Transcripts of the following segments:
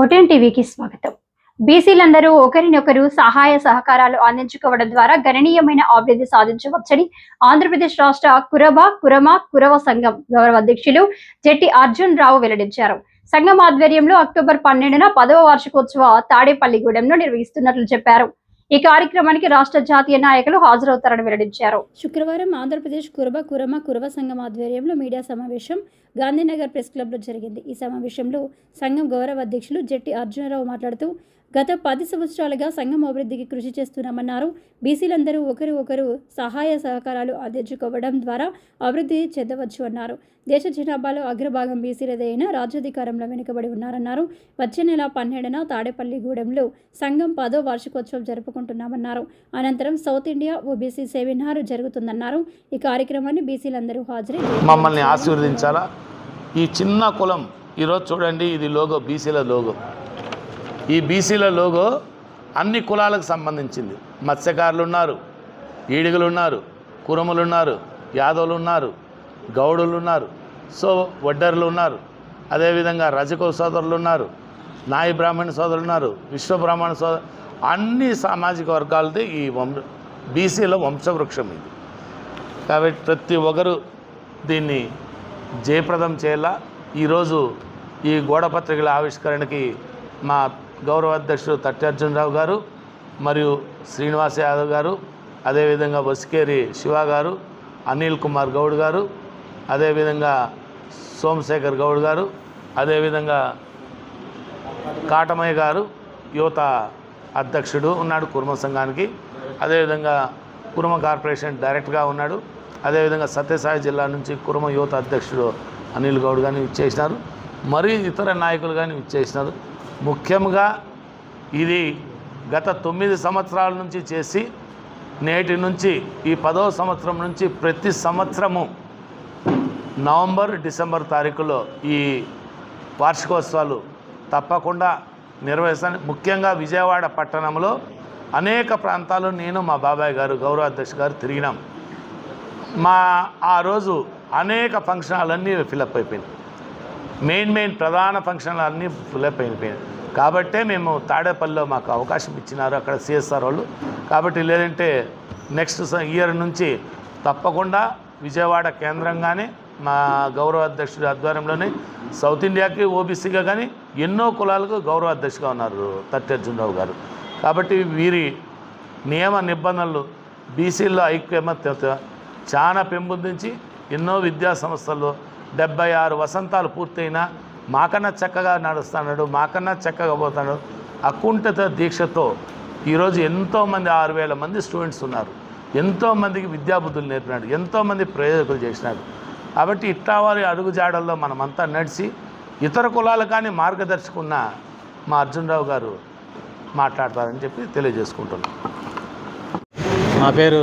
ఓటెన్ టీవీకి స్వాగతం. బీసీలందరూ ఒకరినొకరు సహాయ సహకారాలు అందించుకోవడం ద్వారా గణనీయమైన అభివృద్ధి సాధించవచ్చని ఆంధ్రప్రదేశ్ రాష్ట్ర కురబ కురమ కురవ సంఘం గౌరవ అధ్యక్షులు జెట్టి అర్జున్ రావు వెల్లడించారు. సంఘం ఆధ్వర్యంలో అక్టోబర్ పన్నెండున పదవ వార్షికోత్సవ తాడేపల్లిగూడెంలో నిర్వహిస్తున్నట్లు చెప్పారు. ఈ కార్యక్రమానికి రాష్ట్ర జాతీయ నాయకులు హాజరవుతారని వెల్లడించారు. శుక్రవారం ఆంధ్రప్రదేశ్ కురబ కురమ కురవ సంఘం ఆధ్వర్యంలో మీడియా సమావేశం గాంధీనగర్ ప్రెస్ క్లబ్లో జరిగింది. ఈ సమావేశంలో సంఘం గౌరవ అధ్యక్షులు జెట్టి అర్జునరావు మాట్లాడుతూ గత పది సంవత్సరాలుగా సంఘం అభివృద్ధికి కృషి చేస్తున్నామన్నారు. బీసీలందరూ ఒకరు ఒకరు సహాయ సహకారాలు అందించుకోవడం ద్వారా అభివృద్ధి చెందవచ్చు అన్నారు. దేశ జనాభాలో అగ్రభాగం బీసీలదే అయినా రాజ్యాధికారంలో వెనుకబడి ఉన్నారన్నారు. వచ్చే నెల పన్నెండున తాడేపల్లిగూడెంలో సంఘం పదో వార్షికోత్సవం జరుపుకుంటున్నామన్నారు. అనంతరం సౌత్ ఇండియా ఓబీసీ సెమినార్ జరుగుతుందన్నారు. ఈ కార్యక్రమాన్ని బీసీలందరూ హాజరై మమ్మల్ని ఆశీర్వదించాలా? ఈ చిన్న కులం ఈరోజు చూడండి ఇది లోగో బీసీల లోగో. ఈ బీసీల లోగో అన్ని కులాలకు సంబంధించింది. మత్స్యకారులు ఉన్నారు ఈడిగలు ఉన్నారు కురములు ఉన్నారు యాదవులు ఉన్నారు గౌడులు ఉన్నారు సో వడ్డర్లు ఉన్నారు అదేవిధంగా రజక సోదరులు ఉన్నారు నాయి బ్రాహ్మణ సోదరులు ఉన్నారు విశ్వ బ్రాహ్మణ సోదరు అన్ని సామాజిక వర్గాలది ఈ వంశ బీసీల వంశవృక్షం ఇది. కాబట్టి ప్రతి ఒక్కరు దీన్ని జయప్రదం చేయాలా? ఈరోజు ఈ గోడపత్రికల ఆవిష్కరణకి మా గౌరవ అధ్యక్షుడు తట్టర్జునరావు గారు మరియు శ్రీనివాస్ యాదవ్ గారు అదేవిధంగా వసికేరి శివ గారు అనిల్ కుమార్ గౌడ్ గారు అదేవిధంగా సోమశేఖర్ గౌడ్ గారు అదేవిధంగా కాటమయ్య గారు యువత అధ్యక్షుడు ఉన్నాడు కుర్మ సంఘానికి. అదేవిధంగా కుర్మ కార్పొరేషన్ డైరెక్ట్గా ఉన్నాడు. అదేవిధంగా సత్యసాయి జిల్లా నుంచి కుర్మ యువత అధ్యక్షుడు అనిల్ గౌడ్ కానీ ఇచ్చేసినారు మరియు ఇతర నాయకులు కానీ ఇచ్చేసినారు ముఖ్యంగా ఇది గత తొమ్మిది సంవత్సరాల నుంచి చేసి నేటి నుంచి ఈ పదవ సంవత్సరం నుంచి ప్రతి సంవత్సరము నవంబర్ డిసెంబర్ తారీఖులో ఈ వార్షికోత్సవాలు తప్పకుండా నిర్వహిస్తాను. ముఖ్యంగా విజయవాడ పట్టణంలో అనేక ప్రాంతాలు నేను మా బాబాయ్ గారు గౌరవ అధ్యక్ష గారు తిరిగినాం. మా ఆ రోజు అనేక ఫంక్షన్ హాలన్నీ ఫిలప్ అయిపోయినాయి. మెయిన్ మెయిన్ ప్రధాన ఫంక్షన్లు అన్నీ ఫిలప్ అయిపోయినాయి. కాబట్టే మేము తాడేపల్లిలో మాకు అవకాశం ఇచ్చినారు అక్కడ సిఎస్ఆర్ వాళ్ళు. కాబట్టి లేదంటే నెక్స్ట్ ఇయర్ నుంచి తప్పకుండా విజయవాడ కేంద్రంగానే మా గౌరవ అధ్యక్షుడి ఆధ్వర్యంలోనే సౌత్ ఇండియాకి ఓబీసీగా కానీ ఎన్నో కులాలకు గౌరవ అధ్యక్షుగా ఉన్నారు తట్టర్జునరావు గారు. కాబట్టి వీరి నియమ నిబంధనలు బీసీల్లో ఐక్యమత్యత చాలా పెంపొందించి ఎన్నో విద్యా సంస్థల్లో డెబ్బై ఆరు వసంతాలు పూర్తయినా మాకన్నా చక్కగా నడుస్తున్నాడు మాకన్నా చక్కగా పోతున్నాడు అకుంఠిత దీక్షతో ఈరోజు ఎంతోమంది ఆరు వేల మంది స్టూడెంట్స్ ఉన్నారు. ఎంతోమందికి విద్యాబుద్ధులు నేర్పినాడు ఎంతోమంది ప్రయోజకులు చేసినాడు. కాబట్టి ఇట్లా వారి అడుగుజాడల్లో మనమంతా నడిచి ఇతర కులాలు కానీ మార్గదర్శకున్న మా అర్జునరావు గారు మాట్లాడతారని చెప్పి తెలియజేసుకుంటున్నాం. నా పేరు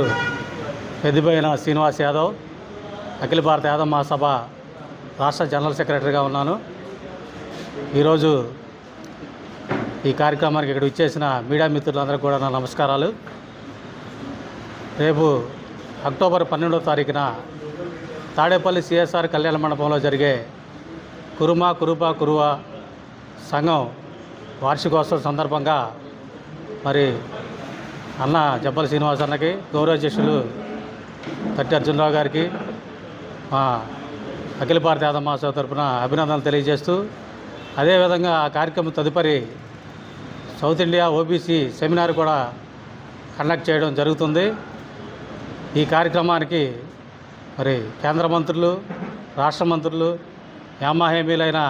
పెద్దిపోయిన శ్రీనివాస్ యాదవ్ అఖిల భారత యాదవ్ మహాసభ రాష్ట్ర జనరల్ సెక్రటరీగా ఉన్నాను. ఈరోజు ఈ కార్యక్రమానికి ఇక్కడ ఇచ్చేసిన మీడియా మిత్రులందరికీ కూడా నా నమస్కారాలు. రేపు అక్టోబర్ పన్నెండో తారీఖున తాడేపల్లి సిఎస్ఆర్ కళ్యాణ మండపంలో జరిగే కురుమా కురుపా కురువా సంఘం వార్షికోత్సవం సందర్భంగా మరి అన్న జబ్బల శ్రీనివాస్ అన్నకి గౌరవాధ్యక్షులు తట్టి అర్జునరావు గారికి మా అఖిల భారత యాదవ్ మహాసభ తరపున అభినందనలు తెలియజేస్తూ అదేవిధంగా ఆ కార్యక్రమం తదుపరి సౌత్ ఇండియా ఓబీసీ సెమినార్ కూడా కండక్ట్ చేయడం జరుగుతుంది. ఈ కార్యక్రమానికి మరి కేంద్ర మంత్రులు రాష్ట్ర మంత్రులు యామాహేమీలైన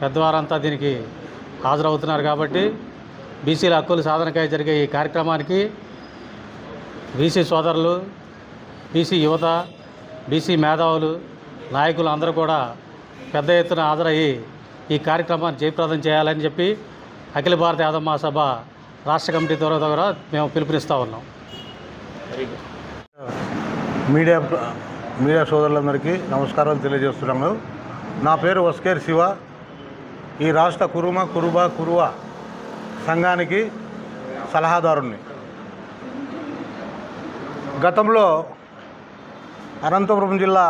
పెద్దవారంతా దీనికి హాజరవుతున్నారు కాబట్టి బీసీల హక్కుల సాధనకై జరిగే ఈ కార్యక్రమానికి బీసీ సోదరులు బీసీ యువత బీసీ మేధావులు నాయకులు అందరూ కూడా పెద్ద ఎత్తున హాజరయ్యి ఈ కార్యక్రమాన్ని జయప్రదం చేయాలని చెప్పి అఖిల భారత యాదవ మహాసభ రాష్ట్ర కమిటీ ద్వారా ద్వారా మేము పిలుపునిస్తూ ఉన్నాం. మీడియా మీడియా సోదరులందరికీ నమస్కారాలు తెలియజేస్తున్నాము. నా పేరు వస్కేర్ శివ. ఈ రాష్ట్ర కురుమ కురుబ కురువ సంఘానికి సలహాదారుణ్ణి. గతంలో అనంతపురం జిల్లా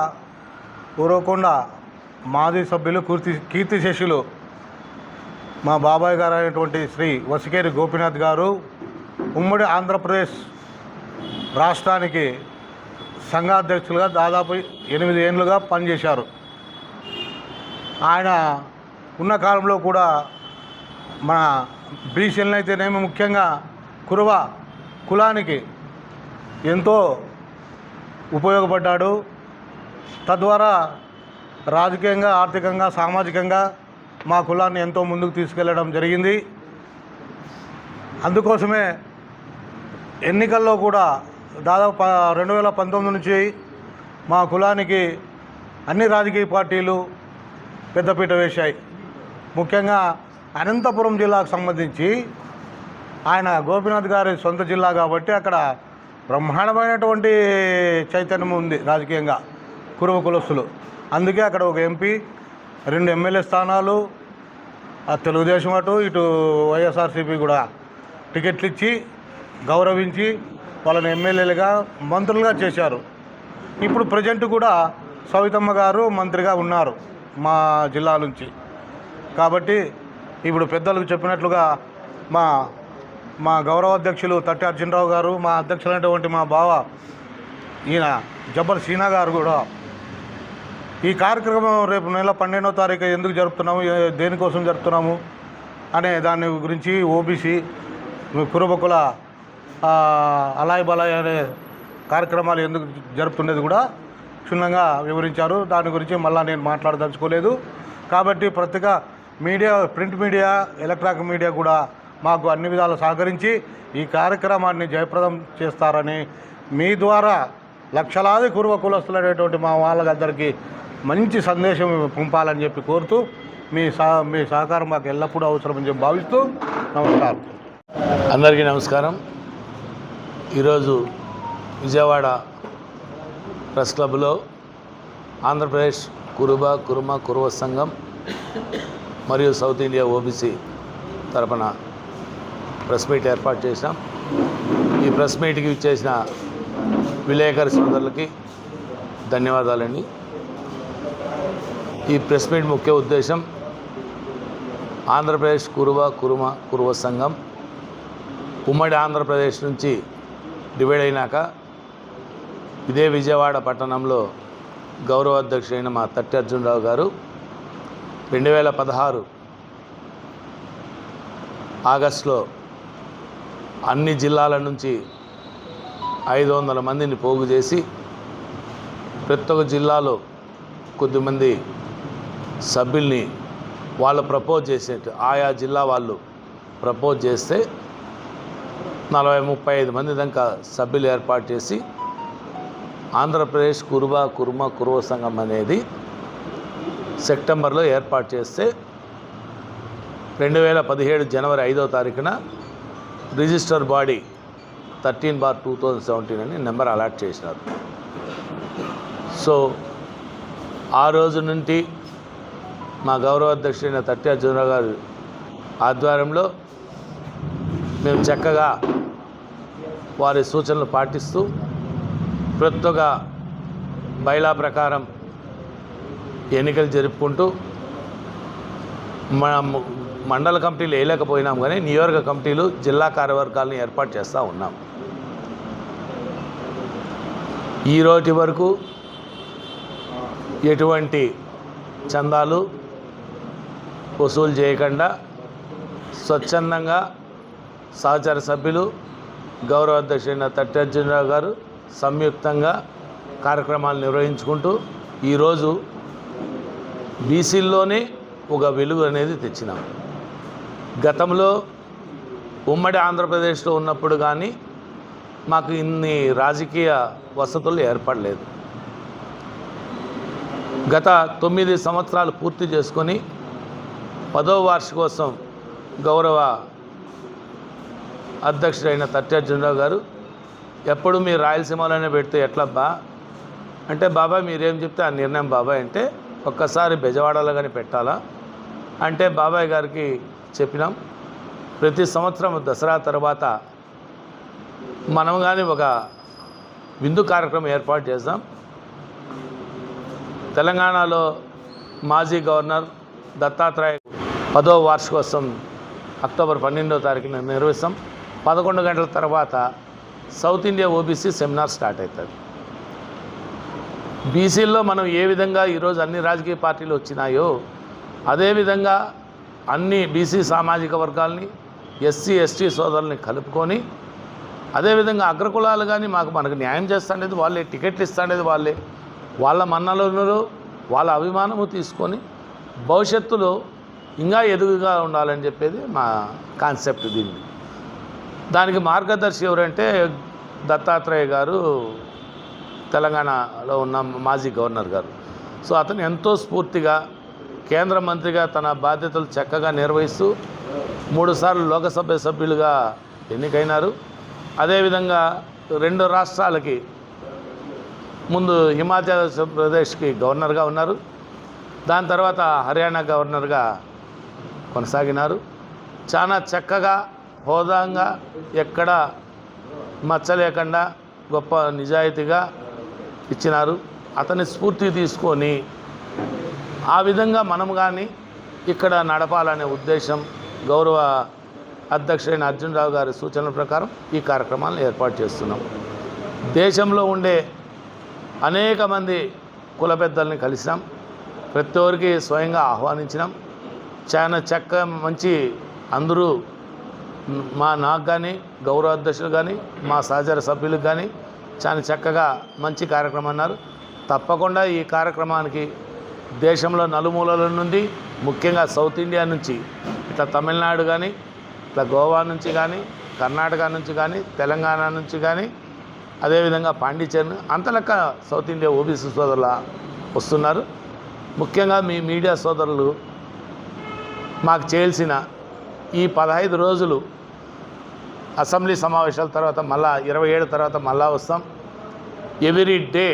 ఉరవకొండ మాజీ సభ్యులు కీర్తి కీర్తిశేషులు మా బాబాయ్ గారు అయినటువంటి శ్రీ వసికేరి గోపీనాథ్ గారు ఉమ్మడి ఆంధ్రప్రదేశ్ రాష్ట్రానికి సంఘాధ్యక్షులుగా దాదాపు ఎనిమిది ఏళ్ళుగా పనిచేశారు. ఆయన ఉన్న కాలంలో కూడా మన బీసీలను అయితేనేమి ముఖ్యంగా కురువ కులానికి ఎంతో ఉపయోగపడ్డాడు. తద్వారా రాజకీయంగా ఆర్థికంగా సామాజికంగా మా కులాన్ని ఎంతో ముందుకు తీసుకెళ్ళడం జరిగింది. అందుకోసమే ఎన్నికల్లో కూడా దాదాపు రెండు వేల పంతొమ్మిది నుంచి మా కులానికి అన్ని రాజకీయ పార్టీలు పెద్దపీట వేశాయి. ముఖ్యంగా అనంతపురం జిల్లాకు సంబంధించి ఆయన గోపీనాథ్ గారి సొంత జిల్లా కాబట్టి అక్కడ బ్రహ్మాండమైనటువంటి చైతన్యం ఉంది రాజకీయంగా. కురువ కులస్తులు అందుకే అక్కడ ఒక ఎంపీ రెండు ఎమ్మెల్యే స్థానాలు ఆ తెలుగుదేశం అటు ఇటు వైఎస్ఆర్సీపీ కూడా టికెట్లు ఇచ్చి గౌరవించి వాళ్ళని ఎమ్మెల్యేలుగా మంత్రులుగా చేశారు. ఇప్పుడు ప్రజెంట్ కూడా సవితమ్మ గారు మంత్రిగా ఉన్నారు మా జిల్లా నుంచి. కాబట్టి ఇప్పుడు పెద్దలకు చెప్పినట్లుగా మా మా గౌరవ అధ్యక్షులు తట్టి అర్జునరావు గారు మా అధ్యక్షులైనటువంటి మా బావ ఈయన జబ్బర్ సీనా గారు కూడా ఈ కార్యక్రమం రేపు నెల పన్నెండో తారీఖు ఎందుకు జరుపుతున్నాము? దేనికోసం జరుపుతున్నాము? అనే దాని గురించి ఓబీసీ కురుబకుల అలాయ్ బలాయ్ అనే కార్యక్రమాలు ఎందుకు జరుపుతున్నది కూడా క్షుణ్ణంగా వివరించారు. దాని గురించి మళ్ళీ నేను మాట్లాడదలుచుకోలేదు. కాబట్టి ప్రత్యేక media print media electronic media కూడా మాకు అన్ని విధాలు సహకరించి ఈ కార్యక్రమాన్ని జయప్రదం చేస్తారని మీ ద్వారా లక్షలాది కురువ కులస్తులైనటువంటి మా వాళ్ళందరికీ మంచి సందేశం పంపాలని చెప్పి కోరుతూ మీ సహ మీ సహకారం మాకు ఎల్లప్పుడూ అవసరమని చెప్పి భావిస్తూ నమస్కారం. అందరికీ నమస్కారం. ఈరోజు విజయవాడ ప్రెస్ క్లబ్లో ఆంధ్రప్రదేశ్ కురుబ కురుమ కురువ సంఘం మరియు సౌత్ ఇండియా ఓబీసీ తరపున ప్రెస్ మీట్ ఏర్పాటు చేసాం ఈ ప్రెస్ మీట్కి ఇచ్చేసిన విలేకరి సోదరులకి ధన్యవాదాలండి. ఈ ప్రెస్ మీట్ ముఖ్య ఉద్దేశం ఆంధ్రప్రదేశ్ కురువ కురుమ కురువ సంఘం ఉమ్మడి ఆంధ్రప్రదేశ్ నుంచి డివైడ్ అయినాక ఇదే విజయవాడ పట్టణంలో గౌరవ అధ్యక్షుడైన మా తట్టి అర్జునరావు గారు రెండు వేల పదహారు ఆగస్టులో అన్ని జిల్లాల నుంచి ఐదు వందల మందిని పోగు చేసి ప్రతి ఒక్క జిల్లాలో కొద్దిమంది సభ్యుల్ని వాళ్ళు ప్రపోజ్ చేసేట్టు ఆయా జిల్లా వాళ్ళు ప్రపోజ్ చేస్తే నలభై ముప్పై ఐదు మంది దాకా సభ్యులు ఏర్పాటు చేసి ఆంధ్రప్రదేశ్ కురుబా కుర్మ కురువ సంఘం అనేది సెప్టెంబర్లో ఏర్పాటు చేస్తే రెండు వేల పదిహేడు జనవరి ఐదో తారీఖున register body thirteen bar two thousand seventeen అని నెంబర్ అలాట్ చేసినారు. సో ఆ రోజు నుండి మా గౌరవ అధ్యక్షుడైన తట్టి అర్జునరావు గారు ఆధ్వర్యంలో మేము చక్కగా వారి సూచనలు పాటిస్తూ ప్రొత్తుగా బైలా ప్రకారం ఎన్నికలు జరుపుకుంటూ మన మండల కమిటీలు వేయలేకపోయినాం కానీ నియోజక కమిటీలు జిల్లా కార్యవర్గాలను ఏర్పాటు చేస్తూ ఉన్నాం. ఈ రోజు వరకు ఎటువంటి చందాలు వసూలు చేయకుండా స్వచ్ఛందంగా సహచార సభ్యులు గౌరవ అధ్యక్షుడైన తట్టర్జునరావు గారు సంయుక్తంగా కార్యక్రమాలు నిర్వహించుకుంటూ ఈరోజు బీసీల్లోనే ఒక వెలుగు అనేది తెచ్చినాం. గతంలో ఉమ్మడి ఆంధ్రప్రదేశ్లో ఉన్నప్పుడు కానీ మాకు ఇన్ని రాజకీయ వసతులు ఏర్పడలేదు. గత తొమ్మిది సంవత్సరాలు పూర్తి చేసుకొని పదవ వార్షికోత్సవం గౌరవ అధ్యక్షుడైన తట్టర్జునరావు గారు ఎప్పుడు మీరు రాయలసీమలోనే పెడితే ఎట్లబ్బా? అంటే బాబాయ్ మీరేం చెప్తే ఆ నిర్ణయం బాబాయ్ అంటే ఒక్కసారి బెజవాడలో కానీ పెట్టాలా? అంటే బాబాయ్ గారికి చెప్పినాం. ప్రతి సంవత్సరం దసరా తర్వాత మనం కానీ ఒక విందు కార్యక్రమం ఏర్పాటు చేద్దాం. తెలంగాణలో మాజీ గవర్నర్ దత్తాత్రేయ పదో వార్షికోత్సవం అక్టోబర్ పన్నెండో తారీఖున నిర్వహిస్తాం. పదకొండు గంటల తర్వాత South India OBC seminar start అవుతుంది. బీసీల్లో మనం ఏ విధంగా ఈరోజు అన్ని రాజకీయ పార్టీలు వచ్చినాయో అదేవిధంగా అన్ని బీసీ సామాజిక వర్గాల్ని ఎస్సీ ఎస్టీ సోదరుల్ని కలుపుకొని అదేవిధంగా అగ్రకులాలు కానీ మాకు మనకు న్యాయం చేస్తాండేది వాళ్ళే టికెట్లు ఇస్తాండేది వాళ్ళే. వాళ్ళ మన్నలను వాళ్ళ అభిమానము తీసుకొని భవిష్యత్తులో ఇంకా ఎదుగుగా ఉండాలని చెప్పేది మా కాన్సెప్ట్ దీన్ని దానికి మార్గదర్శి ఎవరంటే దత్తాత్రేయ గారు తెలంగాణలో ఉన్న మాజీ గవర్నర్ గారు. సో అతను ఎంతో స్ఫూర్తిగా కేంద్ర మంత్రిగా తన బాధ్యతలు చక్కగా నిర్వహిస్తూ మూడుసార్లు లోకసభ సభ్యులుగా ఎన్నికైనారు. అదేవిధంగా రెండు రాష్ట్రాలకి ముందు హిమాచల్ ప్రదేశ్కి గవర్నర్గా ఉన్నారు. దాని తర్వాత హర్యానా గవర్నర్గా కొనసాగినారు. చాలా చక్కగా హోదాంగా ఎక్కడ మచ్చ లేకుండా గొప్ప నిజాయితీగా ఇచ్చినారు. అతని స్ఫూర్తి తీసుకొని ఆ విధంగా మనం కానీ ఇక్కడ నడపాలనే ఉద్దేశం గౌరవ అధ్యక్షుడైన అర్జునరావు గారి సూచనల ప్రకారం ఈ కార్యక్రమాలను ఏర్పాటు చేస్తున్నాం. దేశంలో ఉండే అనేక మంది కుల పెద్దల్ని కలిసినాం. ప్రతి ఒక్కరికి స్వయంగా ఆహ్వానించినాం. చాలా చక్క మంచి అందరూ మా నాకు కానీ గౌరవ అధ్యక్షులు కానీ మా సహచర సభ్యులకు కానీ చాలా చక్కగా మంచి కార్యక్రమం అన్నారు. తప్పకుండా ఈ కార్యక్రమానికి దేశంలో నలుమూలల నుండి ముఖ్యంగా సౌత్ ఇండియా నుంచి ఇట్లా తమిళనాడు కానీ ఇట్లా గోవా నుంచి కానీ కర్ణాటక నుంచి కానీ తెలంగాణ నుంచి కానీ అదేవిధంగా పాండిచేరి అంతలెక్క సౌత్ ఇండియా ఓబీసీ సోదరుల వస్తున్నారు. ముఖ్యంగా మీ మీడియా సోదరులు మాకు చేయాల్సిన ఈ పదహైదు రోజులు అసెంబ్లీ సమావేశాల తర్వాత మళ్ళా ఇరవై ఏడు తర్వాత మళ్ళా వస్తాం. ఎవ్రీ డే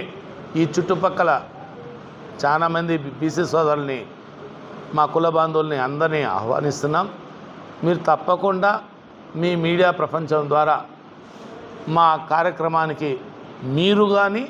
ఈ చుట్టుపక్కల చాలామంది బీసీ సోదరుల్ని మా కుల బాంధవుల్ని అందరినీ ఆహ్వానిస్తున్నాం. మీరు తప్పకుండా మీ మీడియా ప్రపంచం ద్వారా మా కార్యక్రమానికి మీరు కానీ